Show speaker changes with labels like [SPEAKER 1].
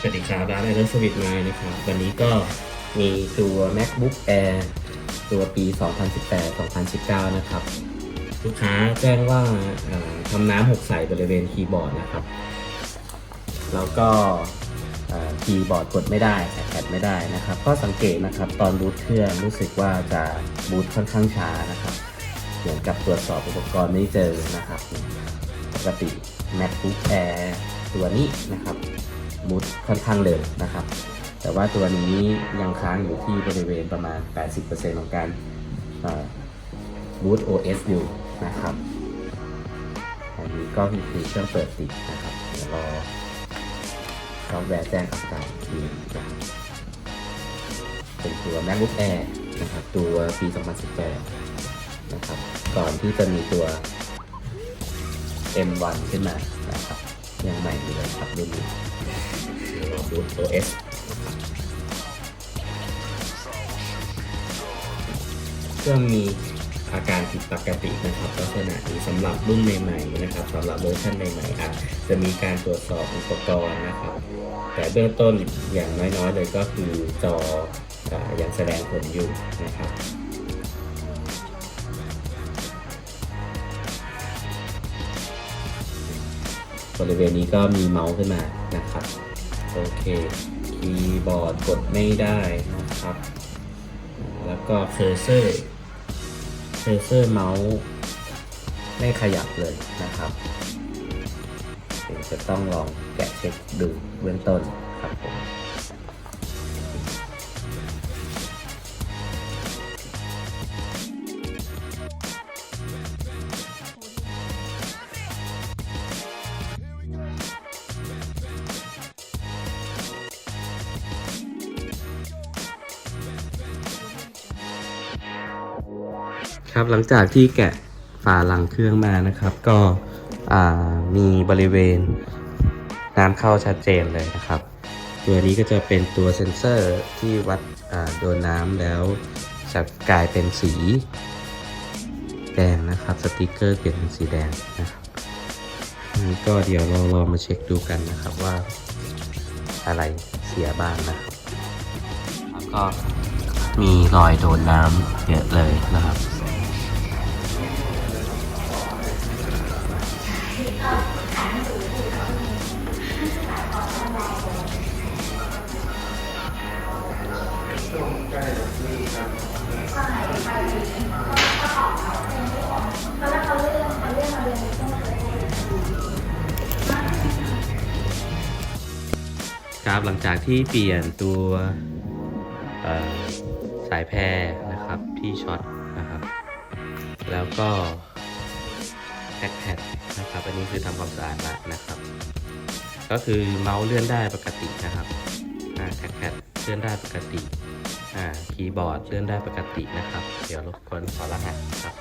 [SPEAKER 1] สวัสดีครับร้านไอรอนสวิตไมนะครับ วันนี้ก็มีตัว macbook air ตัวปี 2018-2019 นะครับ ลูกค้าแจ้งว่าทำน้ำหกใสบริเวณคีย์บอร์ดนะครับ แล้วก็คีย์บอร์ดกดไม่ได้แตดไม่ได้นะครับ ก็สังเกตนะครับตอนบูตเครื่องรู้สึกว่าจะบูตค่อนข้างช้านะครับ เหมือนกับตรวจสอบอุปกรณ์ไม่เจอนะครับ ปกติ macbook air ตัวนี้นะครับ บูตค่อนข้างเร็วนะครับ แต่ว่าตัวนี้ยังค้างอยู่ที่บริเวณประมาณ 80%ของการบูต OS อยู่นะครับอันนี้ก็คือเครื่องเปิดติดนะครับเดี๋ยวรอซอฟต์แวร์แจ้งอาการอีกทีนะครับเป็นตัว MacBook Air นะครับ ตัวปี 2018 นะครับ ก่อนที่จะมีตัว M1 ขึ้นมานะครับ ยังใหม่อยู่เลยครับรุ่นนี้ เพื่องมีอาการผิดปกตินะครับลักษณะนี้สำหรับรุ่นใหม่ๆนะครับสำหรับเวอร์ชันใหม่ๆอาจจะมีการตรวจสอบอุปกรณ์นะครับ แต่เบื้องต้นอย่างน้อยๆเลยก็คือจออยังแสดงผลอยู่นะครับบริเวณนี้ก็มีเมาส์ขึ้นมานะครับ โอเค คีย์บอร์ดกดไม่ได้นะครับ แล้วก็เคอร์เซอร์เคอร์เซอร์เมาส์ไม่ขยับเลยนะครับจะต้องลองแกะเช็คดูเบื้องต้นครับผม ครับหลังจากที่แกะฝาหลังเครื่องมานะครับ ก็มีบริเวณน้ำเข้าชัดเจนเลยนะครับ ตัวนี้ก็จะเป็นตัวเซ็นเซอร์ที่วัดโดนน้ำแล้วจะกลายเป็นสีแดงนะครับสติกเกอร์เปลี่ยนเป็นสีแดงนะครับนี่ก็เดี๋ยวเราลองมาเช็คดูกันนะครับว่าอะไรเสียบ้างนะครับก็มีรอยโดนน้ำเยอะเลยนะครับ ครับ หลังจากที่เปลี่ยนตัวสายแพรนะครับที่ช็อตนะครับ แล้วก็แท็กแพดนะครับ อันนี้คือทำความสะอาดล้วนะครับ ก็คือเมาส์เลื่อนได้ปกตินะครับแท็กแพดเลื่อนได้ปกติคีย์บอร์ดเลื่อนได้ปกตินะครับ เดี๋ยวรบกวนขอรหัสครับ